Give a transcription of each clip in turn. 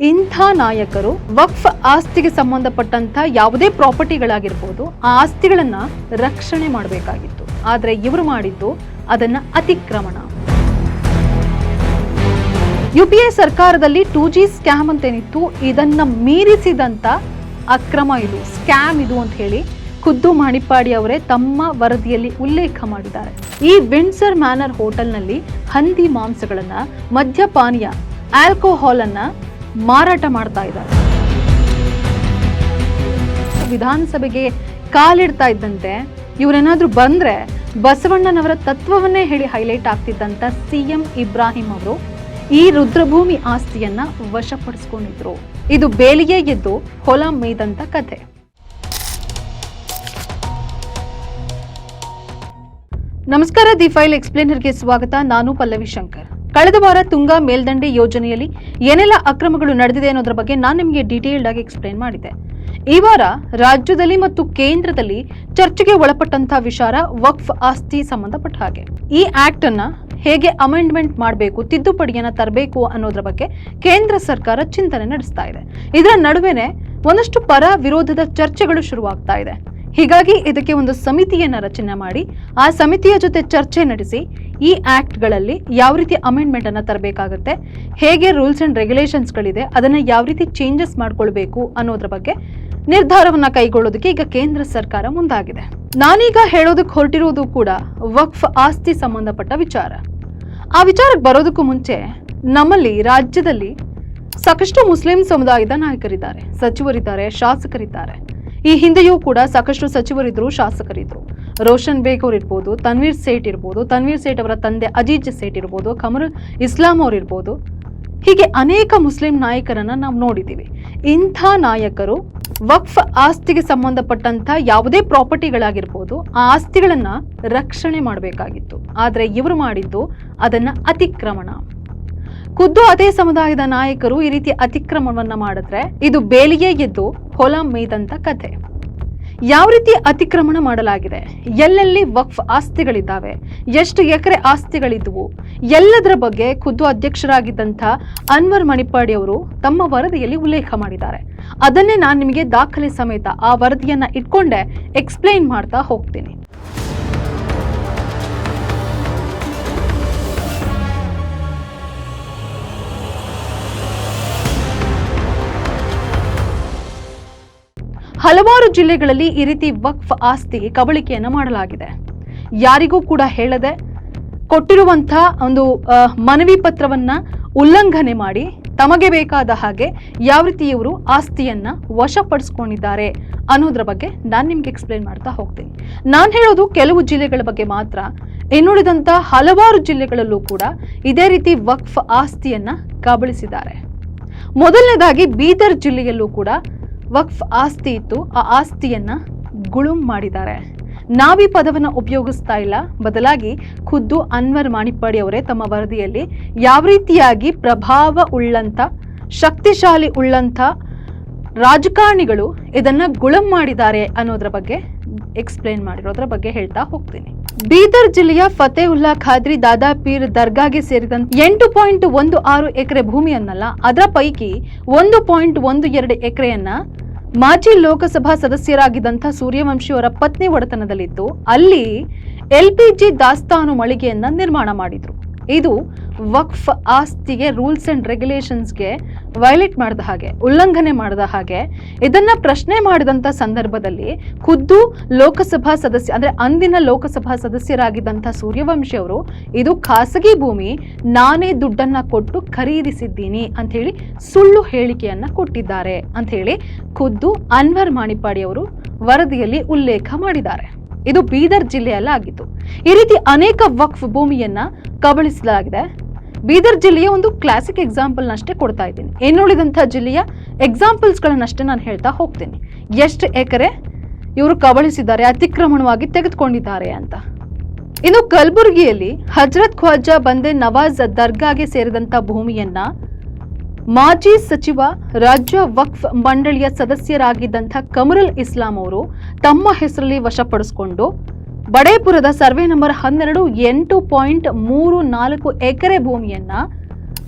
ಇಂಥ ನಾಯಕರು ವಕ್ಫ್ ಆಸ್ತಿಗೆ ಸಂಬಂಧಪಟ್ಟಂತ ಯಾವುದೇ ಪ್ರಾಪರ್ಟಿಗಳಾಗಿರ್ಬೋದು, ಆ ಆಸ್ತಿಗಳನ್ನ ರಕ್ಷಣೆ ಮಾಡಬೇಕಾಗಿತ್ತು. ಆದ್ರೆ ಇವರು ಮಾಡಿದ್ದು ಅದನ್ನ ಅತಿಕ್ರಮಣ. ಯು ಪಿ ಎ ಸರ್ಕಾರದಲ್ಲಿ ಟೂ ಜಿ ಸ್ಕ್ಯಾಮ್ ಅಂತೇನಿತ್ತು, ಇದನ್ನ ಮೀರಿಸಿದಂತ ಅಕ್ರಮ ಇದು, ಸ್ಕ್ಯಾಮ್ ಇದು ಅಂತ ಹೇಳಿ ಖುದ್ದು ಮಾಣಿಪ್ಪಾಡಿ ಅವರೇ ತಮ್ಮ ವರದಿಯಲ್ಲಿ ಉಲ್ಲೇಖ ಮಾಡಿದ್ದಾರೆ. ಈ ವಿಂಡ್ಸರ್ ಮ್ಯಾನರ್ ಹೋಟೆಲ್ನಲ್ಲಿ ಹಂದಿ ಮಾಂಸಗಳನ್ನ, ಮದ್ಯಪಾನೀಯ ಆಲ್ಕೋಹಾಲ್ ಅನ್ನ ಮಾರಾಟ ಮಾಡ್ತಾ ಇದ್ದಾರೆ. ವಿಧಾನಸಭೆಗೆ ಕಾಲಿಡ್ತಾ ಇದ್ದಂತೆ ಇವರೇನಾದ್ರೂ ಬಂದ್ರೆ ಬಸವಣ್ಣನವರ ತತ್ವವನ್ನೇ ಹೇಳಿ ಹೈಲೈಟ್ ಆಗ್ತಿದ್ದಂತ ಸಿಎಂ ಇಬ್ರಾಹಿಂ ಅವರು ಈ ರುದ್ರಭೂಮಿ ಆಸ್ತಿಯನ್ನ ವಶಪಡಿಸ್ಕೊಂಡಿದ್ರು. ಇದು ಬೇಲಿಗೆ ಎದ್ದು ಹೊಲ ಮೇಯ್ದಂತ ಕಥೆ ನಮಸ್ಕಾರ, ದಿ ಫೈಲ್ ಎಕ್ಸ್ಪ್ಲೇನರ್ಗೆ ಸ್ವಾಗತ. ನಾನು ಪಲ್ಲವಿ ಶಂಕರ್. ಕಳೆದ ವಾರ ತುಂಗಾ ಮೇಲ್ದಂಡೆ ಯೋಜನೆಯಲ್ಲಿ ಏನೆಲ್ಲ ಅಕ್ರಮಗಳು ನಡೆದಿದೆ ಅನ್ನೋದ್ರ ಬಗ್ಗೆ ನಾನು ನಿಮಗೆ ಡೀಟೇಲ್ಡ್ ಆಗಿ ಎಕ್ಸ್ಪ್ಲೈನ್ ಮಾಡಿದೆ ಈ ವಾರ ರಾಜ್ಯದಲ್ಲಿ ಮತ್ತು ಕೇಂದ್ರದಲ್ಲಿ ಚರ್ಚೆಗೆ ಒಳಪಟ್ಟಂತಹ ವಿಚಾರ ವಕ್ಫ್ ಆಸ್ತಿ ಸಂಬಂಧಪಟ್ಟ ಹಾಗೆ. ಈ ಆಕ್ಟ್ ಅನ್ನ ಹೇಗೆ ಅಮೆಂಡ್ಮೆಂಟ್ ಮಾಡಬೇಕು, ತಿದ್ದುಪಡಿಯನ್ನ ತರಬೇಕು ಅನ್ನೋದ್ರ ಬಗ್ಗೆ ಕೇಂದ್ರ ಸರ್ಕಾರ ಚಿಂತನೆ ನಡೆಸ್ತಾ ಇದೆ. ಇದರ ನಡುವೆನೆ ಒಂದಷ್ಟು ಪರ ವಿರೋಧದ ಚರ್ಚೆಗಳು ಶುರುವಾಗ್ತಾ ಇದೆ. ಹೀಗಾಗಿ ಇದಕ್ಕೆ ಒಂದು ಸಮಿತಿಯನ್ನ ರಚನೆ ಮಾಡಿ, ಆ ಸಮಿತಿಯ ಜೊತೆ ಚರ್ಚೆ ನಡೆಸಿ ಈ ಆಕ್ಟ್ಗಳಲ್ಲಿ ಯಾವ ರೀತಿ ಅಮೆಂಡ್ಮೆಂಟ್ ಅನ್ನ ತರಬೇಕಾಗುತ್ತೆ, ಹೇಗೆ ರೂಲ್ಸ್ ಅಂಡ್ ರೆಗ್ಯುಲೇಷನ್ಸ್ಗಳಿದೆ ಅದನ್ನ ಯಾವ ರೀತಿ ಚೇಂಜಸ್ ಮಾಡ್ಕೊಳ್ಬೇಕು ಅನ್ನೋದ್ರ ಬಗ್ಗೆ ನಿರ್ಧಾರವನ್ನ ಕೈಗೊಳ್ಳೋದಕ್ಕೆ ಈಗ ಕೇಂದ್ರ ಸರ್ಕಾರ ಮುಂದಾಗಿದೆ. ನಾನೀಗ ಹೇಳೋದಕ್ಕೆ ಹೊರಟಿರುವುದು ಕೂಡ ವಕ್ಫ್ ಆಸ್ತಿ ಸಂಬಂಧಪಟ್ಟ ವಿಚಾರ. ಆ ವಿಚಾರಕ್ಕೆ ಬರೋದಕ್ಕೂ ಮುಂಚೆ ನಮ್ಮಲ್ಲಿ ರಾಜ್ಯದಲ್ಲಿ ಸಾಕಷ್ಟು ಮುಸ್ಲಿಂ ಸಮುದಾಯದ ನಾಯಕರಿದ್ದಾರೆ, ಸಚಿವರಿದ್ದಾರೆ, ಶಾಸಕರಿದ್ದಾರೆ. ಈ ಹಿಂದೆಯೂ ಕೂಡ ಸಾಕಷ್ಟು ಸಚಿವರಿದ್ರು, ಶಾಸಕರಿದ್ರು. ರೋಷನ್ ಬೇಗ್ ಅವ್ರು ಇರ್ಬೋದು, ತನ್ವೀರ್ ಸೇಠ್ ಇರ್ಬೋದು, ತನ್ವೀರ್ ಸೇಠ್ ಅವರ ತಂದೆ ಅಜೀಜ್ ಸೇಠ್ ಇರ್ಬೋದು ಕಮರುಲ್ ಇಸ್ಲಾಂ ಅವ್ರು ಇರ್ಬೋದು. ಹೀಗೆ ಅನೇಕ ಮುಸ್ಲಿಂ ನಾಯಕರನ್ನ ನಾವು ನೋಡಿದ್ದೀವಿ ಇಂಥ ನಾಯಕರು ವಕ್ಫ್ ಆಸ್ತಿಗೆ ಸಂಬಂಧಪಟ್ಟಂತ ಯಾವುದೇ ಪ್ರಾಪರ್ಟಿಗಳಾಗಿರ್ಬೋದು, ಆ ಆಸ್ತಿಗಳನ್ನ ರಕ್ಷಣೆ ಮಾಡಬೇಕಾಗಿತ್ತು. ಆದ್ರೆ ಇವರು ಮಾಡಿದ್ದು ಅದನ್ನ ಅತಿಕ್ರಮಣ. ಖುದ್ದು ಅದೇ ಸಮುದಾಯದ ನಾಯಕರು ಈ ರೀತಿ ಅತಿಕ್ರಮಣವನ್ನ ಮಾಡಿದ್ರೆ ಇದು ಬೇಲಿಗೆ ಎದ್ದು ಹೊಲ ಮೇಯ್ದಂತ ಕಥೆ. ಯಾವ ರೀತಿ ಅತಿಕ್ರಮಣ ಮಾಡಲಾಗಿದೆ? ಎಲ್ಲೆಲ್ಲಿ ವಕ್ಫ್ ಆಸ್ತಿಗಳಿದ್ದಾವೆ? ಎಷ್ಟು ಎಕರೆ ಆಸ್ತಿಗಳಿದ್ವು? ಎಲ್ಲದರ ಬಗ್ಗೆ ಖುದ್ದು ಅಧ್ಯಕ್ಷರಾಗಿದ್ದಂಥ ಅನ್ವರ್ ಮಣಿಪಾಡಿ ಅವರು ತಮ್ಮ ವರದಿಯಲ್ಲಿ ಉಲ್ಲೇಖ ಮಾಡಿದ್ದಾರೆ. ಅದನ್ನೇ ನಾನು ನಿಮಗೆ ದಾಖಲೆ ಸಮೇತ ಆ ವರದಿಯನ್ನ ಇಟ್ಕೊಂಡೆ ಎಕ್ಸ್ಪ್ಲೈನ್ ಮಾಡ್ತಾ ಹೋಗ್ತೀನಿ. ಹಲವಾರು ಜಿಲ್ಲೆಗಳಲ್ಲಿ ಈ ರೀತಿ ವಕ್ಫ್ ಆಸ್ತಿ ಕಬಳಿಕೆಯನ್ನು ಮಾಡಲಾಗಿದೆ. ಯಾರಿಗೂ ಕೂಡ ಹೇಳದೆ ಕೊಟ್ಟಿರುವಂತಹ ಒಂದು ಮನವಿ ಪತ್ರವನ್ನ ಉಲ್ಲಂಘನೆ ಮಾಡಿ ತಮಗೆ ಬೇಕಾದ ಹಾಗೆ ಯಾವ ರೀತಿ ಇವರು ಆಸ್ತಿಯನ್ನ ವಶಪಡಿಸ್ಕೊಂಡಿದ್ದಾರೆ ಅನ್ನೋದ್ರ ಬಗ್ಗೆ ನಾನು ನಿಮ್ಗೆ ಎಕ್ಸ್ಪ್ಲೈನ್ ಮಾಡ್ತಾ ಹೋಗ್ತೀನಿ. ನಾನು ಹೇಳೋದು ಕೆಲವು ಜಿಲ್ಲೆಗಳ ಬಗ್ಗೆ ಮಾತ್ರ. ಇನ್ನುಳಿದಂತ ಹಲವಾರು ಜಿಲ್ಲೆಗಳಲ್ಲೂ ಕೂಡ ಇದೇ ರೀತಿ ವಕ್ಫ್ ಆಸ್ತಿಯನ್ನ ಕಬಳಿಸಿದ್ದಾರೆ. ಮೊದಲನೇದಾಗಿ ಬೀದರ್ ಜಿಲ್ಲೆಯಲ್ಲೂ ಕೂಡ ವಕ್ಫ್ ಆಸ್ತಿ ಇತ್ತು ಆ ಆಸ್ತಿಯನ್ನ ಗುಳುಂ ಮಾಡಿದ್ದಾರೆ. ನಾವಿ ಪದವನ್ನು ಉಪಯೋಗಿಸ್ತಾ ಇಲ್ಲ. ಬದಲಾಗಿ ಖುದ್ದು ಅನ್ವರ್ ಮಾಣಿಪ್ಪಾಡಿ ಅವರೇ ತಮ್ಮ ವರದಿಯಲ್ಲಿ ಯಾವ ರೀತಿಯಾಗಿ ಪ್ರಭಾವ ಉಳ್ಳಂತ ಶಕ್ತಿಶಾಲಿ ಉಳ್ಳಂತ ರಾಜಕಾರಣಿಗಳು ಇದನ್ನ ಗುಳಂ ಮಾಡಿದ್ದಾರೆ ಅನ್ನೋದ್ರ ಬಗ್ಗೆ ಎಕ್ಸ್ಪ್ಲೇನ್ ಮಾಡಿರೋದ್ರ ಬಗ್ಗೆ ಹೇಳ್ತಾ ಹೋಗ್ತೀನಿ. ಬೀದರ್ ಜಿಲ್ಲೆಯ ಫತೇಹುಲ್ಲಾ ಖಾದ್ರಿ ದಾದಾ ಪೀರ್ ದರ್ಗಾಗೆ ಸೇರಿದಂತೆ ಎಂಟು ಪಾಯಿಂಟ್ ಒಂದು ಆರು ಎಕರೆ ಭೂಮಿಯನ್ನಲ್ಲ, ಅದರ ಪೈಕಿ ಒಂದು ಪಾಯಿಂಟ್ ಒಂದು ಎರಡು ಎಕರೆಯನ್ನ ಮಾಜಿ ಲೋಕಸಭಾ ಸದಸ್ಯರಾಗಿದ್ದಂಥ ಸೂರ್ಯವಂಶಿ ಅವರ ಪತ್ನಿ ಒಡೆತನದಲ್ಲಿತ್ತು. ಅಲ್ಲಿ ಎಲ್ಪಿಜಿ ದಾಸ್ತಾನು ಮಳಿಗೆಯನ್ನ ನಿರ್ಮಾಣ ಮಾಡಿದ್ರು. ಇದು ವಕ್ಫ್ ಆಸ್ತಿಗೆ ರೂಲ್ಸ್ ಅಂಡ್ ರೆಗ್ಯುಲೇಷನ್ಸ್ಗೆ ವೈಲೇಟ್ ಮಾಡಿದ ಹಾಗೆ, ಉಲ್ಲಂಘನೆ ಮಾಡಿದ ಹಾಗೆ, ಇದನ್ನ ಪ್ರಶ್ನೆ ಮಾಡಿದಂಥ ಸಂದರ್ಭದಲ್ಲಿ ಖುದ್ದು ಲೋಕಸಭಾ ಸದಸ್ಯ, ಅಂದ್ರೆ ಅಂದಿನ ಲೋಕಸಭಾ ಸದಸ್ಯರಾಗಿದ್ದಂಥ ಸೂರ್ಯವಂಶಿ ಅವರು, ಇದು ಖಾಸಗಿ ಭೂಮಿ, ನಾನೇ ದುಡ್ಡನ್ನ ಕೊಟ್ಟು ಖರೀದಿಸಿದ್ದೀನಿ ಅಂತ ಹೇಳಿ ಸುಳ್ಳು ಹೇಳಿಕೆಯನ್ನು ಕೊಟ್ಟಿದ್ದಾರೆ ಅಂತ ಹೇಳಿ ಖುದ್ದು ಅನ್ವರ್ ಮಾಣಿಪಾಡಿ ಅವರು ವರದಿಯಲ್ಲಿ ಉಲ್ಲೇಖ ಮಾಡಿದ್ದಾರೆ. ಇದು ಬೀದರ್ ಜಿಲ್ಲೆಯಲ್ಲ ಆಗಿತ್ತು ಈ ರೀತಿ ಅನೇಕ ವಕ್ಫ್ ಭೂಮಿಯನ್ನ ಕಬಳಿಸಲಾಗಿದೆ. ಬೀದರ್ ಜಿಲ್ಲೆಯ ಒಂದು ಕ್ಲಾಸಿಕ್ ಎಕ್ಸಾಂಪಲ್ನಷ್ಟೇ ಕೊಡ್ತಾ ಇದ್ದೀನಿ. ಇನ್ನುಳಿದಂಥ ಜಿಲ್ಲೆಯ ಎಕ್ಸಾಂಪಲ್ಸ್ಗಳನ್ನಷ್ಟೇ ನಾನು ಹೇಳ್ತಾ ಹೋಗ್ತೀನಿ. ಎಷ್ಟು ಎಕರೆ ಇವರು ಕಬಳಿಸಿದ್ದಾರೆ, ಅತಿಕ್ರಮಣವಾಗಿ ತೆಗೆದುಕೊಂಡಿದ್ದಾರೆ ಅಂತ. ಇನ್ನು ಕಲಬುರಗಿಯಲ್ಲಿ ಹಜರತ್ ಖ್ವಾಜಾ ಬಂದೆ ನವಾಜ್ ದರ್ಗಾಗೆ ಸೇರಿದಂತ ಭೂಮಿಯನ್ನ ಮಾಜಿ ಸಚಿವ ರಾಜ್ಯ ವಕ್ಫ್ ಮಂಡಳಿಯ ಸದಸ್ಯರಾಗಿದ್ದಂಥ ಕಮರಲ್ ಇಸ್ಲಾಂ ಅವರು ತಮ್ಮ ಹೆಸರಲ್ಲಿ ವಶಪಡಿಸಿಕೊಂಡು ಬಡೇಪುರದ ಸರ್ವೆ ನಂಬರ್ ಹನ್ನೆರಡು ಎಂಟು ಪಾಯಿಂಟ್ ಮೂರು ನಾಲ್ಕು ಎಕರೆ ಭೂಮಿಯನ್ನ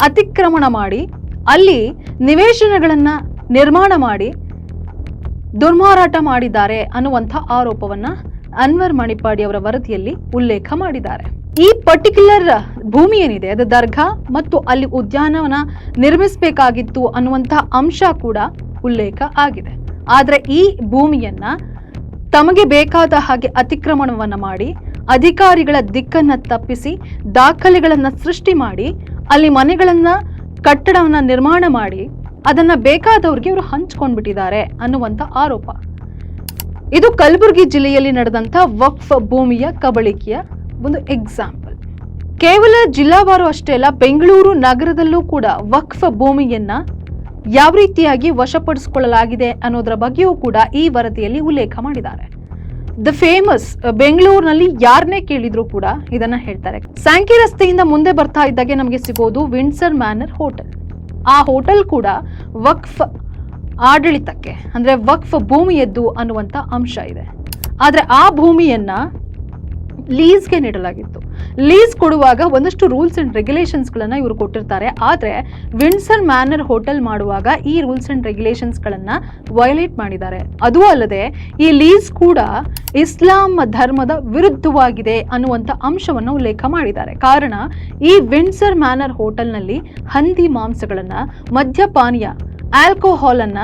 ಅತಿಕ್ರಮಣ ಮಾಡಿ, ಅಲ್ಲಿ ನಿವೇಶನಗಳನ್ನ ನಿರ್ಮಾಣ ಮಾಡಿ, ದುರ್ಮಾರಾಟ ಮಾಡಿದ್ದಾರೆ ಅನ್ನುವಂಥ ಆರೋಪವನ್ನ ಅನ್ವರ್ ಮಣಿಪಾಡಿ ಅವರ ವರದಿಯಲ್ಲಿ ಉಲ್ಲೇಖ ಮಾಡಿದ್ದಾರೆ. ಈ ಪರ್ಟಿಕ್ಯುಲರ್ ಭೂಮಿ ಏನಿದೆ, ಅದು ದರ್ಗಾ ಮತ್ತು ಅಲ್ಲಿ ಉದ್ಯಾನವನ ನಿರ್ಮಿಸಬೇಕಾಗಿತ್ತು ಅನ್ನುವಂತಹ ಅಂಶ ಕೂಡ ಉಲ್ಲೇಖ ಆಗಿದೆ. ಆದ್ರೆ ಈ ಭೂಮಿಯನ್ನ ತಮಗೆ ಬೇಕಾದ ಹಾಗೆ ಅತಿಕ್ರಮಣವನ್ನ ಮಾಡಿ, ಅಧಿಕಾರಿಗಳ ದಿಕ್ಕನ್ನ ತಪ್ಪಿಸಿ, ದಾಖಲೆಗಳನ್ನ ಸೃಷ್ಟಿ ಮಾಡಿ, ಅಲ್ಲಿ ಮನೆಗಳನ್ನ, ಕಟ್ಟಡವನ್ನ ನಿರ್ಮಾಣ ಮಾಡಿ, ಅದನ್ನ ಬೇಕಾದವ್ರಿಗೆ ಇವರು ಹಂಚ್ಕೊಂಡ್ಬಿಟ್ಟಿದ್ದಾರೆ ಅನ್ನುವಂಥ ಆರೋಪ. ಇದು ಕಲಬುರಗಿ ಜಿಲ್ಲೆಯಲ್ಲಿ ನಡೆದಂತ ವಕ್ಫ್ ಭೂಮಿಯ ಕಬಳಿಕೆಯ ಒಂದು ಎಕ್ಸಾಂಪಲ್ ಕೇವಲ ಜಿಲ್ಲಾವಾರು ಅಷ್ಟೇ ಅಲ್ಲ, ಬೆಂಗಳೂರು ನಗರದಲ್ಲೂ ಕೂಡ ವಕ್ಫ್ ಭೂಮಿಯನ್ನ ಯಾವ ರೀತಿಯಾಗಿ ವಶಪಡಿಸಿಕೊಳ್ಳಲಾಗಿದೆ ಅನ್ನೋದರ ಬಗ್ಗೆಯೂ ಕೂಡ ಈ ವರದಿಯಲ್ಲಿ ಉಲ್ಲೇಖ ಮಾಡಿದ್ದಾರೆ. ದ ಫೇಮಸ್ ಬೆಂಗಳೂರಿನಲ್ಲಿ ಯಾರನ್ನೇ ಕೇಳಿದ್ರು ಕೂಡ ಇದನ್ನ ಹೇಳ್ತಾರೆ. ಸ್ಯಾಂಕಿ ರಸ್ತೆಯಿಂದ ಮುಂದೆ ಬರ್ತಾ ಇದ್ದಾಗೆ ನಮಗೆ ಸಿಗೋದು ವಿಂಡ್ಸರ್ ಮ್ಯಾನರ್ ಹೋಟೆಲ್. ಆ ಹೋಟೆಲ್ ಕೂಡ ವಕ್ಫ್ ಆಡಳಿತಕ್ಕೆ, ಅಂದ್ರೆ ವಕ್ಫ್ ಭೂಮಿಯದ್ದು ಅನ್ನುವಂಥ ಅಂಶ ಇದೆ. ಆದ್ರೆ ಆ ಭೂಮಿಯನ್ನ ಲೀಸ್ಗೆ ನೀಡಲಾಗಿತ್ತು. ಲೀಸ್ ಕೊಡುವಾಗ ಒಂದಷ್ಟು ರೂಲ್ಸ್ ಅಂಡ್ ರೆಗ್ಯುಲೇಷನ್ಸ್ಗಳನ್ನು ಇವರು ಕೊಟ್ಟಿರ್ತಾರೆ. ಆದರೆ ವಿನ್ಸನ್ ಮ್ಯಾನರ್ ಹೋಟೆಲ್ ಮಾಡುವಾಗ ಈ ರೂಲ್ಸ್ ಅಂಡ್ ರೆಗ್ಯುಲೇಷನ್ಸ್ಗಳನ್ನು ವಯೋಲೇಟ್ ಮಾಡಿದ್ದಾರೆ. ಅದೂ ಅಲ್ಲದೆ ಈ ಲೀಸ್ ಕೂಡ ಇಸ್ಲಾಂ ಧರ್ಮದ ವಿರುದ್ಧವಾಗಿದೆ ಅನ್ನುವಂಥ ಅಂಶವನ್ನು ಉಲ್ಲೇಖ ಮಾಡಿದ್ದಾರೆ. ಕಾರಣ ಈ ವಿನ್ಸರ್ ಮ್ಯಾನರ್ ಹೋಟೆಲ್ನಲ್ಲಿ ಹಂದಿ ಮಾಂಸಗಳನ್ನು, ಮದ್ಯಪಾನೀಯ ಆಲ್ಕೋಹಾಲ್ ಅನ್ನ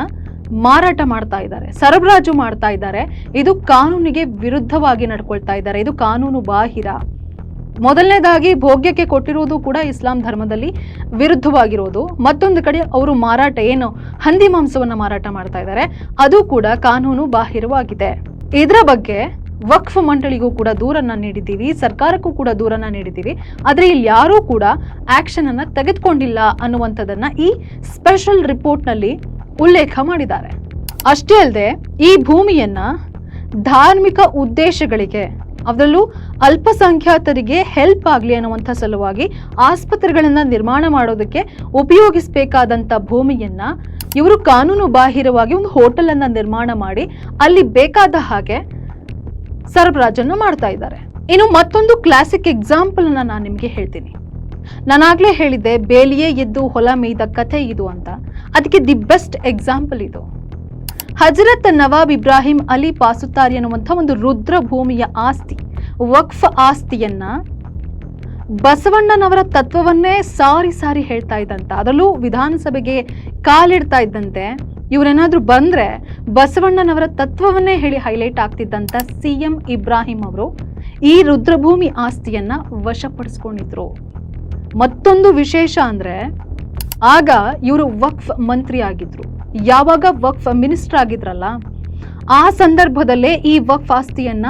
ಮಾರಾಟ ಮಾಡ್ತಾ ಇದ್ದಾರೆ, ಸರಬರಾಜು ಮಾಡ್ತಾ ಇದ್ದಾರೆ. ಇದು ಕಾನೂನಿಗೆ ವಿರುದ್ಧವಾಗಿ ನಡ್ಕೊಳ್ತಾ ಇದ್ದಾರೆ. ಇದು ಕಾನೂನು ಬಾಹಿರ. ಮೊದಲನೇದಾಗಿ ಭೋಗ್ಯಕ್ಕೆ ಕೊಟ್ಟಿರುವುದು ಕೂಡ ಇಸ್ಲಾಂ ಧರ್ಮದಲ್ಲಿ ವಿರುದ್ಧವಾಗಿರೋದು. ಮತ್ತೊಂದು ಕಡೆ ಅವರು ಮಾರಾಟ, ಏನು, ಹಂದಿ ಮಾಂಸವನ್ನ ಮಾರಾಟ ಮಾಡ್ತಾ ಇದ್ದಾರೆ. ಅದು ಕೂಡ ಕಾನೂನು ಬಾಹಿರವಾಗಿದೆ. ಇದರ ಬಗ್ಗೆ ವಕ್ಫ್ ಮಂಡಳಿಗೂ ಕೂಡ ದೂರನ್ನ ನೀಡಿದ್ದೀವಿ, ಸರ್ಕಾರಕ್ಕೂ ಕೂಡ ದೂರನ್ನ ನೀಡಿದ್ದೀವಿ. ಆದರೆ ಇಲ್ಲಿ ಯಾರೂ ಕೂಡ ಆಕ್ಷನ್ ಅನ್ನ ತೆಗೆದುಕೊಂಡಿಲ್ಲ ಅನ್ನುವಂಥದ್ದನ್ನ ಈ ಸ್ಪೆಷಲ್ ರಿಪೋರ್ಟ್ನಲ್ಲಿ ಉಲ್ಲೇಖ ಮಾಡಿದ್ದಾರೆ. ಅಷ್ಟೇ ಅಲ್ಲದೆ, ಈ ಭೂಮಿಯನ್ನ ಧಾರ್ಮಿಕ ಉದ್ದೇಶಗಳಿಗೆ, ಅದರಲ್ಲೂ ಅಲ್ಪಸಂಖ್ಯಾತರಿಗೆ ಹೆಲ್ಪ್ ಆಗಲಿ ಅನ್ನುವಂಥ ಸಲುವಾಗಿ ಆಸ್ಪತ್ರೆಗಳನ್ನ ನಿರ್ಮಾಣ ಮಾಡೋದಕ್ಕೆ ಉಪಯೋಗಿಸಬೇಕಾದಂಥ ಭೂಮಿಯನ್ನ ಇವರು ಕಾನೂನು ಬಾಹಿರವಾಗಿ ಒಂದು ಹೋಟೆಲ್ ಅನ್ನ ನಿರ್ಮಾಣ ಮಾಡಿ ಅಲ್ಲಿ ಬೇಕಾದ ಹಾಗೆ ಸರಬರಾಜನ್ನು ಮಾಡ್ತಾ ಇದ್ದಾರೆ. ಇನ್ನು ಮತ್ತೊಂದು ಕ್ಲಾಸಿಕ್ ಎಕ್ಸಾಂಪಲ್ ನಾನು ನಿಮಗೆ ಹೇಳ್ತೀನಿ. ನಾನಾಗ್ಲೇ ಹೇಳಿದ್ದೆ, ಬೇಲಿಯೇ ಎದ್ದು ಹೊಲ ಮೇಯ್ದ ಕಥೆ ಇದು ಅಂತ. ಅದಕ್ಕೆ ದಿ ಬೆಸ್ಟ್ ಎಕ್ಸಾಂಪಲ್ ಇದು. ಹಜರತ್ ನವಾಬ್ ಇಬ್ರಾಹಿಂ ಅಲಿ ಪಾಸುತ್ತಾರಿ ಅನ್ನುವಂಥ ಒಂದು ರುದ್ರ ಭೂಮಿಯ ಆಸ್ತಿ, ವಕ್ಫ್ ಆಸ್ತಿಯನ್ನ ಬಸವಣ್ಣನವರ ತತ್ವವನ್ನೇ ಸಾರಿ ಸಾರಿ ಹೇಳ್ತಾ ಇದ್ದಂತ. ಅದರಲ್ಲೂ ವಿಧಾನಸಭೆಗೆ ಕಾಲಿಡ್ತಾ ಇದ್ದಂತೆ. ಇವರೇನಾದ್ರೂ ಬಂದ್ರೆ ಬಸವಣ್ಣನವರ ತತ್ವವನ್ನೇ ಹೇಳಿ ಹೈಲೈಟ್ ಆಗ್ತಿದ್ದಂತ ಸಿ ಎಂ ಇಬ್ರಾಹಿಂ ಅವರು ಈ ರುದ್ರಭೂಮಿ ಆಸ್ತಿಯನ್ನ ವಶಪಡಿಸ್ಕೊಂಡಿದ್ರು. ಮತ್ತೊಂದು ವಿಶೇಷ ಅಂದ್ರೆ ಆಗ ಇವರು ವಕ್ಫ್ ಮಂತ್ರಿ ಆಗಿದ್ರು ಯಾವಾಗ ವಕ್ಫ್ ಮಿನಿಸ್ಟರ್ ಆಗಿದ್ರಲ್ಲ, ಆ ಸಂದರ್ಭದಲ್ಲೇ ಈ ವಕ್ಫ್ ಆಸ್ತಿಯನ್ನ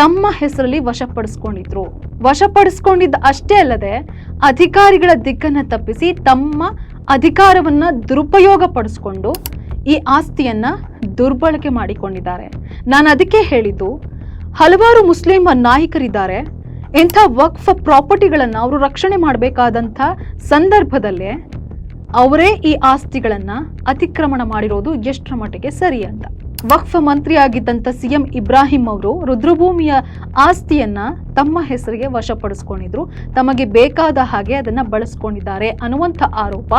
ತಮ್ಮ ಹೆಸರಲ್ಲಿ ವಶಪಡಿಸ್ಕೊಂಡಿದ್ರು. ವಶಪಡಿಸ್ಕೊಂಡಿದ್ದ ಅಷ್ಟೇ ಅಲ್ಲದೆ, ಅಧಿಕಾರಿಗಳ ದಿಕ್ಕನ್ನ ತಪ್ಪಿಸಿ ತಮ್ಮ ಅಧಿಕಾರವನ್ನ ದುರುಪಯೋಗ ಪಡಿಸ್ಕೊಂಡು ಈ ಆಸ್ತಿಯನ್ನ ದುರ್ಬಳಕೆ ಮಾಡಿಕೊಂಡಿದ್ದಾರೆ. ನಾನು ಅದಕ್ಕೆ ಹೇಳಿದ್ದು, ಹಲವಾರು ಮುಸ್ಲಿಂ ನಾಯಕರಿದ್ದಾರೆ, ಇಂಥ ವಕ್ಫ್ ಪ್ರಾಪರ್ಟಿಗಳನ್ನು ಅವರು ರಕ್ಷಣೆ ಮಾಡಬೇಕಾದಂಥ ಸಂದರ್ಭದಲ್ಲೇ ಅವರೇ ಈ ಆಸ್ತಿಗಳನ್ನ ಅತಿಕ್ರಮಣ ಮಾಡಿರೋದು ಎಷ್ಟರ ಮಟ್ಟಿಗೆ ಸರಿ ಅಂತ. ವಕ್ಫ್ ಮಂತ್ರಿ ಆಗಿದ್ದಂಥ ಸಿಎಂ ಇಬ್ರಾಹಿಂ ಅವರು ರುದ್ರಭೂಮಿಯ ಆಸ್ತಿಯನ್ನ ತಮ್ಮ ಹೆಸರಿಗೆ ವಶಪಡಿಸ್ಕೊಂಡಿದ್ರು. ತಮಗೆ ಬೇಕಾದ ಹಾಗೆ ಅದನ್ನ ಬಳಸ್ಕೊಂಡಿದ್ದಾರೆ ಅನ್ನುವಂಥ ಆರೋಪ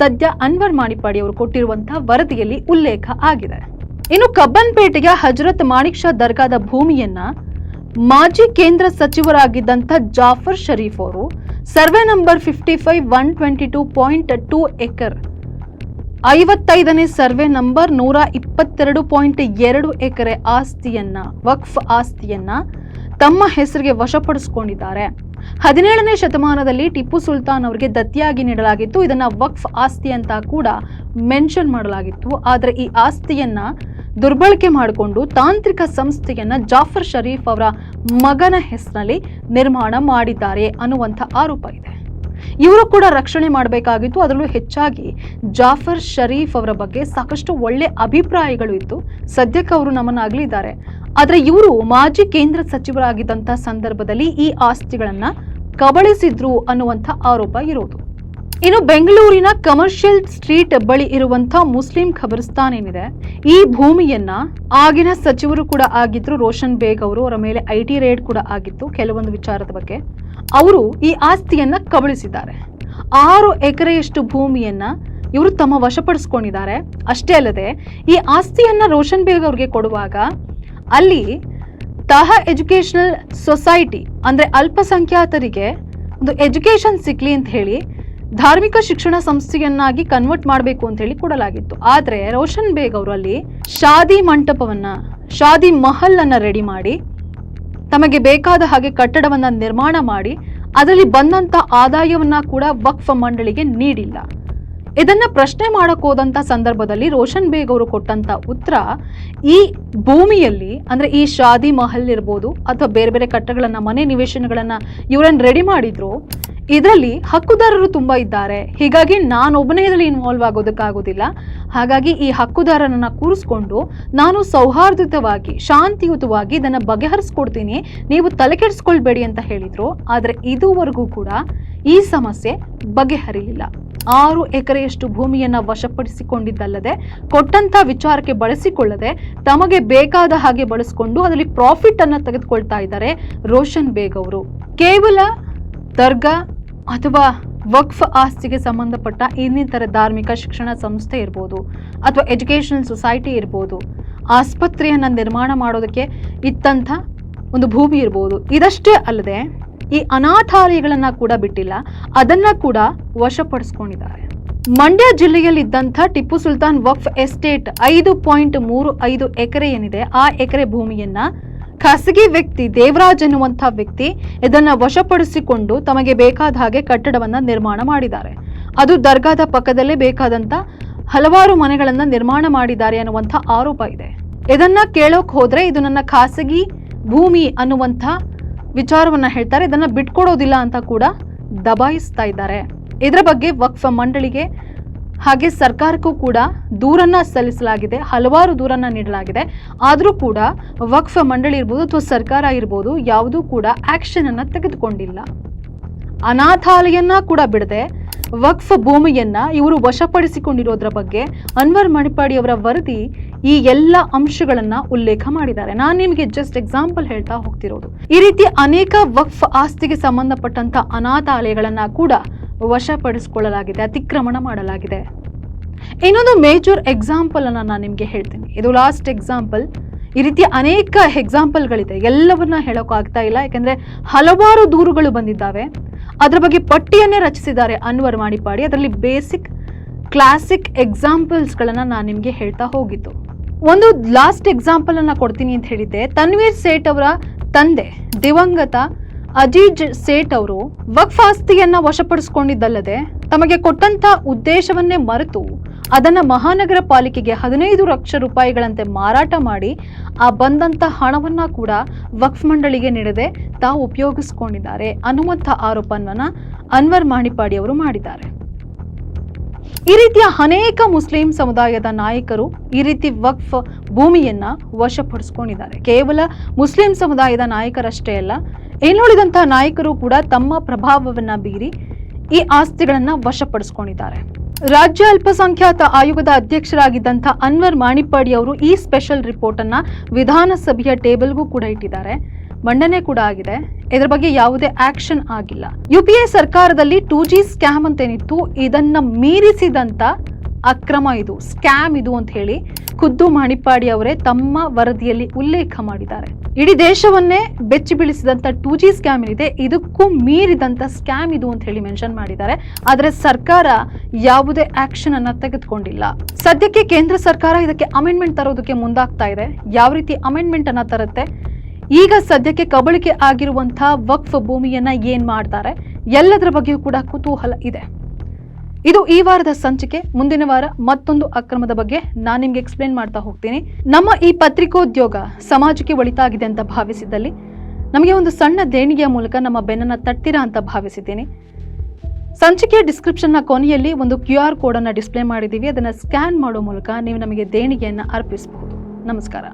ಸದ್ಯ ಅನ್ವರ್ ಮಾಣಿಪಾಡಿ ಅವರು ಕೊಟ್ಟಿರುವಂತಹ ವರದಿಯಲ್ಲಿ ಉಲ್ಲೇಖ ಆಗಿದೆ. ಇನ್ನು ಕಬ್ಬನ್ಪೇಟೆಯ ಹಜರತ್ ಮಾಣಿಕ್ ಶಾ ದರ್ಗಾದ ಭೂಮಿಯನ್ನ ಮಾಜಿ ಕೇಂದ್ರ ಸಚಿವರಾಗಿದ್ದಂಥ ಜಾಫರ್ ಶರೀಫ್ ಅವರು survey number fifty five one twenty two point two acre. ಐವತ್ತೈದನೇ survey number ನೂರ ಇಪ್ಪತ್ತೆರಡು ಪಾಯಿಂಟ್ ಎರಡು ಎಕರೆ ಆಸ್ತಿಯನ್ನ, ವಕ್ಫ್ ಆಸ್ತಿಯನ್ನ ತಮ್ಮ ಹೆಸರಿಗೆ ವಶಪಡಿಸಿಕೊಂಡಿದ್ದಾರೆ. ಹದಿನೇಳನೇ ಶತಮಾನದಲ್ಲಿ ಟಿಪ್ಪು ಸುಲ್ತಾನ್ ಅವರಿಗೆ ದತ್ತಿಯಾಗಿ ನೀಡಲಾಗಿತ್ತು. ಇದನ್ನ ವಕ್ಫ್ ಆಸ್ತಿ ಅಂತ ಕೂಡ ಮೆನ್ಷನ್ ಮಾಡಲಾಗಿತ್ತು. ಆದರೆ ಈ ಆಸ್ತಿಯನ್ನ ದುರ್ಬಳಕೆ ಮಾಡಿಕೊಂಡು ತಾಂತ್ರಿಕ ಸಂಸ್ಥೆಯನ್ನ ಜಾಫರ್ ಶರೀಫ್ ಅವರ ಮಗನ ಹೆಸರಿನಲ್ಲಿ ನಿರ್ಮಾಣ ಮಾಡಿದ್ದಾರೆ ಅನ್ನುವಂಥ ಆರೋಪ ಇದೆ. ಇವರು ಕೂಡ ರಕ್ಷಣೆ ಮಾಡಬೇಕಾಗಿತ್ತು. ಅದರಲ್ಲೂ ಹೆಚ್ಚಾಗಿ ಜಾಫರ್ ಶರೀಫ್ ಅವರ ಬಗ್ಗೆ ಸಾಕಷ್ಟು ಒಳ್ಳೆ ಅಭಿಪ್ರಾಯಗಳು ಇತ್ತು. ಸದ್ಯಕ್ಕೆ ಅವರು ನಮ್ಮನ್ನ ಅಗಲಿದ್ದಾರೆ. ಆದರೆ ಇವರು ಮಾಜಿ ಕೇಂದ್ರ ಸಚಿವರಾಗಿದ್ದಂಥ ಸಂದರ್ಭದಲ್ಲಿ ಈ ಆಸ್ತಿಗಳನ್ನ ಕಬಳಿಸಿದ್ರು ಅನ್ನುವಂಥ ಆರೋಪ ಇರೋದು. ಇನ್ನು ಬೆಂಗಳೂರಿನ ಕಮರ್ಷಿಯಲ್ ಸ್ಟ್ರೀಟ್ ಬಳಿ ಇರುವಂತಹ ಮುಸ್ಲಿಂ ಖಬರ್ಸ್ತಾನ್ ಏನಿದೆ ಈ ಭೂಮಿಯನ್ನ ಆಗಿನ ಸಚಿವರು ಕೂಡ ಆಗಿದ್ರು, ರೋಷನ್ ಬೇಗ್ ಅವರು, ಅವರ ಮೇಲೆ ಐ ಟಿ ರೇಡ್ ಕೂಡ ಆಗಿತ್ತು ಕೆಲವೊಂದು ವಿಚಾರದ ಬಗ್ಗೆ. ಅವರು ಈ ಆಸ್ತಿಯನ್ನ ಕಬಳಿಸಿದ್ದಾರೆ. ಆರು ಎಕರೆಯಷ್ಟು ಭೂಮಿಯನ್ನ ಇವರು ತಮ್ಮ ವಶಪಡಿಸ್ಕೊಂಡಿದ್ದಾರೆ. ಅಷ್ಟೇ ಅಲ್ಲದೆ, ಈ ಆಸ್ತಿಯನ್ನ ರೋಷನ್ ಬೇಗ್ ಅವ್ರಿಗೆ ಕೊಡುವಾಗ ಅಲ್ಲಿ ತಹ ಎಜುಕೇಶನಲ್ ಸೊಸೈಟಿ, ಅಂದ್ರೆ ಅಲ್ಪಸಂಖ್ಯಾತರಿಗೆ ಒಂದು ಎಜುಕೇಶನ್ ಸಿಕ್ಲಿ ಅಂತ ಹೇಳಿ ಧಾರ್ಮಿಕ ಶಿಕ್ಷಣ ಸಂಸ್ಥೆಯನ್ನಾಗಿ ಕನ್ವರ್ಟ್ ಮಾಡಬೇಕು ಅಂತ ಹೇಳಿ ಕೊಡಲಾಗಿತ್ತು. ಆದ್ರೆ ರೋಷನ್ ಬೇಗ್ ಅವರು ಅಲ್ಲಿ ಶಾದಿ ಮಂಟಪವನ್ನ, ಶಾದಿ ಮಹಲ್ ಅನ್ನ ರೆಡಿ ಮಾಡಿ, ತಮಗೆ ಬೇಕಾದ ಹಾಗೆ ಕಟ್ಟಡವನ್ನ ನಿರ್ಮಾಣ ಮಾಡಿ, ಅದರಲ್ಲಿ ಬಂದಂತ ಆದಾಯವನ್ನ ಕೂಡ ವಕ್ಫ್ ಮಂಡಳಿಗೆ ನೀಡಿಲ್ಲ. ಇದನ್ನ ಪ್ರಶ್ನೆ ಮಾಡಕ್ ಹೋದಂತ ಸಂದರ್ಭದಲ್ಲಿ ರೋಷನ್ ಬೇಗ್ ಅವರು ಕೊಟ್ಟಂತ ಉತ್ತರ, ಈ ಭೂಮಿಯಲ್ಲಿ, ಅಂದ್ರೆ ಈ ಶಾದಿ ಮಹಲ್ ಇರ್ಬೋದು, ಅಥವಾ ಬೇರೆ ಬೇರೆ ಕಟ್ಟಡಗಳನ್ನ, ಮನೆ ನಿವೇಶನಗಳನ್ನ ಇವರನ್ನ ರೆಡಿ ಮಾಡಿದ್ರು ಇದರಲ್ಲಿ ಹಕ್ಕುದಾರರು ತುಂಬಾ ಇದ್ದಾರೆ. ಹೀಗಾಗಿ ನಾನೊಬ್ಬನೇ ಇದರಲ್ಲಿ ಇನ್ವಾಲ್ವ್ ಆಗೋದಕ್ಕಾಗೋದಿಲ್ಲ. ಹಾಗಾಗಿ ಈ ಹಕ್ಕುದಾರರನ್ನ ಕೂರಿಸ್ಕೊಂಡು ನಾನು ಸೌಹಾರ್ದಯುತವಾಗಿ, ಶಾಂತಿಯುತವಾಗಿ ಇದನ್ನ ಬಗೆಹರಿಸ್ಕೊಡ್ತೀನಿ. ನೀವು ತಲೆ ಕೆಡಿಸ್ಕೊಳ್ಬೇಡಿ ಅಂತ ಹೇಳಿದ್ರು. ಆದರೆ ಇದುವರೆಗೂ ಕೂಡ ಈ ಸಮಸ್ಯೆ ಬಗೆಹರಿಲಿಲ್ಲ. ಆರು ಎಕರೆಯಷ್ಟು ಭೂಮಿಯನ್ನು ವಶಪಡಿಸಿಕೊಂಡಿದ್ದಲ್ಲದೆ, ಕೊಟ್ಟಂತ ವಿಚಾರಕ್ಕೆ ಬಳಸಿಕೊಳ್ಳದೆ, ತಮಗೆ ಬೇಕಾದ ಹಾಗೆ ಬಳಸಿಕೊಂಡು ಅದರಲ್ಲಿ ಪ್ರಾಫಿಟ್ ಅನ್ನು ತೆಗೆದುಕೊಳ್ತಾ ಇದ್ದಾರೆ ರೋಷನ್ ಬೇಗ್ ಅವರು. ಕೇವಲ ದರ್ಗಾ ಅಥವಾ ವಕ್ಫ್ ಆಸ್ತಿಗೆ ಸಂಬಂಧಪಟ್ಟ ಇನ್ನಿತರ ಧಾರ್ಮಿಕ ಶಿಕ್ಷಣ ಸಂಸ್ಥೆ ಇರ್ಬೋದು ಅಥವಾ ಎಜುಕೇಷನಲ್ ಸೊಸೈಟಿ ಇರ್ಬೋದು. ಆಸ್ಪತ್ರೆಯನ್ನ ನಿರ್ಮಾಣ ಮಾಡೋದಕ್ಕೆ ಇತ್ತಂಥ ಒಂದು ಭೂಮಿ ಇರ್ಬೋದು. ಇದಷ್ಟೇ ಅಲ್ಲದೆ ಈ ಅನಾಥಾಲಯಗಳನ್ನ ಕೂಡ ಬಿಟ್ಟಿಲ್ಲ, ಅದನ್ನ ಕೂಡ ವಶಪಡಿಸ್ಕೊಂಡಿದ್ದಾರೆ. ಮಂಡ್ಯ ಜಿಲ್ಲೆಯಲ್ಲಿದ್ದಂಥ ಟಿಪ್ಪು ಸುಲ್ತಾನ್ ವಕ್ಫ್ ಎಸ್ಟೇಟ್ ಐದು ಪಾಯಿಂಟ್ ಮೂರು ಐದು ಎಕರೆ ಏನಿದೆ, ಆ ಎಕರೆ ಭೂಮಿಯನ್ನ ಖಾಸಗಿ ವ್ಯಕ್ತಿ, ದೇವರಾಜ್ ಎನ್ನುವಂಥ ವ್ಯಕ್ತಿ ಇದನ್ನ ವಶಪಡಿಸಿಕೊಂಡು ತಮಗೆ ಬೇಕಾದ ಹಾಗೆ ಕಟ್ಟಡವನ್ನ ನಿರ್ಮಾಣ ಮಾಡಿದ್ದಾರೆ. ಅದು ದರ್ಗಾದ ಪಕ್ಕದಲ್ಲೇ ಬೇಕಾದಂತ ಹಲವಾರು ಮನೆಗಳನ್ನ ನಿರ್ಮಾಣ ಮಾಡಿದ್ದಾರೆ ಅನ್ನುವಂಥ ಆರೋಪ ಇದೆ. ಇದನ್ನ ಕೇಳೋಕ್ ಹೋದ್ರೆ ಇದು ನನ್ನ ಖಾಸಗಿ ಭೂಮಿ ಅನ್ನುವಂಥ ವಿಚಾರವನ್ನ ಹೇಳ್ತಾರೆ. ಇದನ್ನ ಬಿಟ್ಕೊಡೋದಿಲ್ಲ ಅಂತ ಕೂಡ ದಬಾಯಿಸ್ತಾ ಇದ್ದಾರೆ. ಇದರ ಬಗ್ಗೆ ವಕ್ಫ್ ಮಂಡಳಿಗೆ ಹಾಗೆ ಸರ್ಕಾರಕ್ಕೂ ಕೂಡ ದೂರನ್ನ ಸಲ್ಲಿಸಲಾಗಿದೆ, ಹಲವಾರು ದೂರನ್ನ ನೀಡಲಾಗಿದೆ. ಆದರೂ ಕೂಡ ವಕ್ಫ್ ಮಂಡಳಿ ಇರ್ಬೋದು ಅಥವಾ ಸರ್ಕಾರ ಇರ್ಬೋದು ಯಾವುದೂ ಕೂಡ ಆಕ್ಷನ್ ಅನ್ನ ತೆಗೆದುಕೊಂಡಿಲ್ಲ. ಅನಾಥಾಲಯನ್ನ ಕೂಡ ಬಿಡದೆ ವಕ್ಫ್ ಭೂಮಿಯನ್ನ ಇವರು ವಶಪಡಿಸಿಕೊಂಡಿರೋದ್ರ ಬಗ್ಗೆ ಅನ್ವರ್ ಮಣಿಪಾಡಿ ಅವರ ವರದಿ ಈ ಎಲ್ಲ ಅಂಶಗಳನ್ನ ಉಲ್ಲೇಖ ಮಾಡಿದ್ದಾರೆ. ನಾನು ನಿಮಗೆ ಜಸ್ಟ್ ಎಕ್ಸಾಂಪಲ್ ಹೇಳ್ತಾ ಹೋಗ್ತಿರೋದು. ಈ ರೀತಿ ಅನೇಕ ವಕ್ಫ್ ಆಸ್ತಿಗೆ ಸಂಬಂಧಪಟ್ಟಂತ ಅನಾಥಾಲಯಗಳನ್ನ ಕೂಡ ವಶಪಡಿಸಿಕೊಳ್ಳಲಾಗಿದೆ, ಅತಿಕ್ರಮಣ ಮಾಡಲಾಗಿದೆ. ಇನ್ನೊಂದು ಮೇಜರ್ ಎಕ್ಸಾಂಪಲ್ ಅನ್ನ ನಾನು ನಿಮಗೆ ಹೇಳ್ತೀನಿ. ಇದು ಲಾಸ್ಟ್ ಎಕ್ಸಾಂಪಲ್ ಈ ರೀತಿ ಅನೇಕ ಎಕ್ಸಾಂಪಲ್ಗಳಿದೆ ಎಲ್ಲವನ್ನ ಹೇಳೋಕ್ಕಾಗ್ತಾ ಇಲ್ಲ. ಯಾಕಂದ್ರೆ ಹಲವಾರು ದೂರುಗಳು ಬಂದಿದ್ದಾವೆ. ಅದರ ಬಗ್ಗೆ ಪಟ್ಟಿಯನ್ನೇ ರಚಿಸಿದ್ದಾರೆ ಅನ್ವರ್ ಮಾಡಿಪಾಡಿ ಅದರಲ್ಲಿ ಬೇಸಿಕ್ ಕ್ಲಾಸಿಕ್ ಎಕ್ಸಾಂಪಲ್ಸ್ಗಳನ್ನ ನಾನು ನಿಮಗೆ ಹೇಳ್ತಾ ಹೋಗಿದ್ದು. ಒಂದು ಲಾಸ್ಟ್ ಎಕ್ಸಾಂಪಲನ್ನು ಕೊಡ್ತೀನಿ ಅಂತ ಹೇಳಿದ್ದೆ. ತನ್ವೀರ್ ಸೇಠ್ ಅವರ ತಂದೆ, ದಿವಂಗತ ಅಜೀಜ್ ಸೇಠ್ ಅವರು ವಕ್ಫ್ ಆಸ್ತಿಯನ್ನ ವಶಪಡಿಸಿಕೊಂಡಿದ್ದಲ್ಲದೆ ತಮಗೆ ಕೊಟ್ಟಂತ ಉದ್ದೇಶವನ್ನೇ ಮರೆತು ಅದನ್ನ ಮಹಾನಗರ ಪಾಲಿಕೆಗೆ ಹದಿನೈದು ಲಕ್ಷ ರೂಪಾಯಿಗಳಂತೆ ಮಾರಾಟ ಮಾಡಿ ಆ ಬಂದಂತ ಹಣವನ್ನ ಕೂಡ ವಕ್ಫ್ ಮಂಡಳಿಗೆ ನೀಡದೆ ತಾವು ಉಪಯೋಗಿಸಿಕೊಂಡಿದ್ದಾರೆ ಅನ್ನುವಂಥ ಆರೋಪವನ್ನ ಅನ್ವರ್ ಮಾಣಿಪಾಡಿ ಅವರು ಮಾಡಿದ್ದಾರೆ. ಈ ರೀತಿಯ ಅನೇಕ ಮುಸ್ಲಿಂ ಸಮುದಾಯದ ನಾಯಕರು ಈ ರೀತಿ ವಕ್ಫ್ ಭೂಮಿಯನ್ನ ವಶಪಡಿಸಿಕೊಂಡಿದ್ದಾರೆ. ಕೇವಲ ಮುಸ್ಲಿಂ ಸಮುದಾಯದ ನಾಯಕರಷ್ಟೇ ಅಲ್ಲ ಇನ್ನುಳಿದಂತಹ ನಾಯಕರು ಕೂಡ ತಮ್ಮ ಪ್ರಭಾವವನ್ನ ಬೀರಿ ಈ ಆಸ್ತಿಗಳನ್ನ ವಶಪಡಿಸಿಕೊಂಡಿದ್ದಾರೆ. ರಾಜ್ಯ ಅಲ್ಪಸಂಖ್ಯಾತ ಆಯೋಗದ ಅಧ್ಯಕ್ಷರಾಗಿದ್ದಂಥ ಅನ್ವರ್ ಮಾಣಿಪ್ಪಾಡಿ ಅವರು ಈ ಸ್ಪೆಷಲ್ ರಿಪೋರ್ಟ್ ಅನ್ನ ವಿಧಾನಸಭೆಯ ಟೇಬಲ್ಗೂ ಕೂಡ ಇಟ್ಟಿದ್ದಾರೆ. ಮಂಡನೆ ಕೂಡ ಆಗಿದೆ. ಇದರ ಬಗ್ಗೆ ಯಾವುದೇ ಆಕ್ಷನ್ ಆಗಿಲ್ಲ. ಯು ಪಿ ಎ ಸರ್ಕಾರದಲ್ಲಿ ಟೂ ಜಿ ಸ್ಕ್ಯಾಮ್ ಅಂತೇನಿತ್ತು, ಇದನ್ನ ಮೀರಿಸಿದಂತ ಅಕ್ರಮ ಇದು, ಸ್ಕ್ಯಾಮ್ ಇದು ಅಂತ ಹೇಳಿ ಖುದ್ದು ಮಾಣಿಪ್ಪಾಡಿ ಅವರೇ ತಮ್ಮ ವರದಿಯಲ್ಲಿ ಉಲ್ಲೇಖ ಮಾಡಿದ್ದಾರೆ. ಇಡೀ ದೇಶವನ್ನೇ ಬೆಚ್ಚಿ ಬೀಳಿಸಿದಂತ ಟೂ ಜಿ ಸ್ಕ್ಯಾಮ್ ಏನಿದೆ, ಇದಕ್ಕೂ ಮೀರಿದಂತ ಸ್ಕ್ಯಾಮ್ ಇದು ಅಂತ ಹೇಳಿ ಮೆನ್ಷನ್ ಮಾಡಿದ್ದಾರೆ. ಆದರೆ ಸರ್ಕಾರ ಯಾವುದೇ ಆಕ್ಷನ್ ಅನ್ನ ತೆಗೆದುಕೊಂಡಿಲ್ಲ. ಸದ್ಯಕ್ಕೆ ಕೇಂದ್ರ ಸರ್ಕಾರ ಇದಕ್ಕೆ ಅಮೆಂಡ್ಮೆಂಟ್ ತರೋದಕ್ಕೆ ಮುಂದಾಗ್ತಾ ಇದೆ. ಯಾವ ರೀತಿ ಅಮೆಂಡ್ಮೆಂಟ್ ಅನ್ನ ತರುತ್ತೆ? ಈಗ ಸದ್ಯಕ್ಕೆ ಕಬಳಿಕೆ ಆಗಿರುವಂತಹ ವಕ್ಫ್ ಭೂಮಿಯನ್ನ ಏನ್ ಮಾಡ್ತಾರೆ? ಎಲ್ಲದರ ಬಗ್ಗೆಯೂ ಕೂಡ ಕುತೂಹಲ ಇದೆ. ಇದು ಈ ವಾರದ ಸಂಚಿಕೆ, ಮುಂದಿನ ವಾರ ಮತ್ತೊಂದು ಅಕ್ರಮದ ಬಗ್ಗೆ ನಾನು ನಿಮ್ಗೆ ಎಕ್ಸ್ಪ್ಲೇನ್ ಮಾಡ್ತಾ ಹೋಗ್ತೀನಿ. ನಮ್ಮ ಈ ಪತ್ರಿಕೋದ್ಯೋಗ ಸಮಾಜಕ್ಕೆ ಒಳಿತಾಗಿದೆ ಅಂತ ಭಾವಿಸಿದ್ದಲ್ಲಿ, ನಮಗೆ ಒಂದು ಸಣ್ಣ ದೇಣಿಗೆಯ ಮೂಲಕ ನಮ್ಮ ಬೆನ್ನನ್ನ ತಟ್ಟಿರ ಅಂತ ಭಾವಿಸಿದ್ದೀನಿ. ಸಂಚಿಕೆಯ ಡಿಸ್ಕ್ರಿಪ್ಷನ್ನ ಕೊನೆಯಲ್ಲಿ ಒಂದು ಕ್ಯೂ ಆರ್ ಕೋಡನ್ನು ಡಿಸ್ಪ್ಲೇ ಮಾಡಿದ್ದೀವಿ. ಅದನ್ನು ಸ್ಕ್ಯಾನ್ ಮಾಡೋ ಮೂಲಕ ನೀವು ನಮಗೆ ದೇಣಿಗೆಯನ್ನು ಅರ್ಪಿಸಬಹುದು. ನಮಸ್ಕಾರ.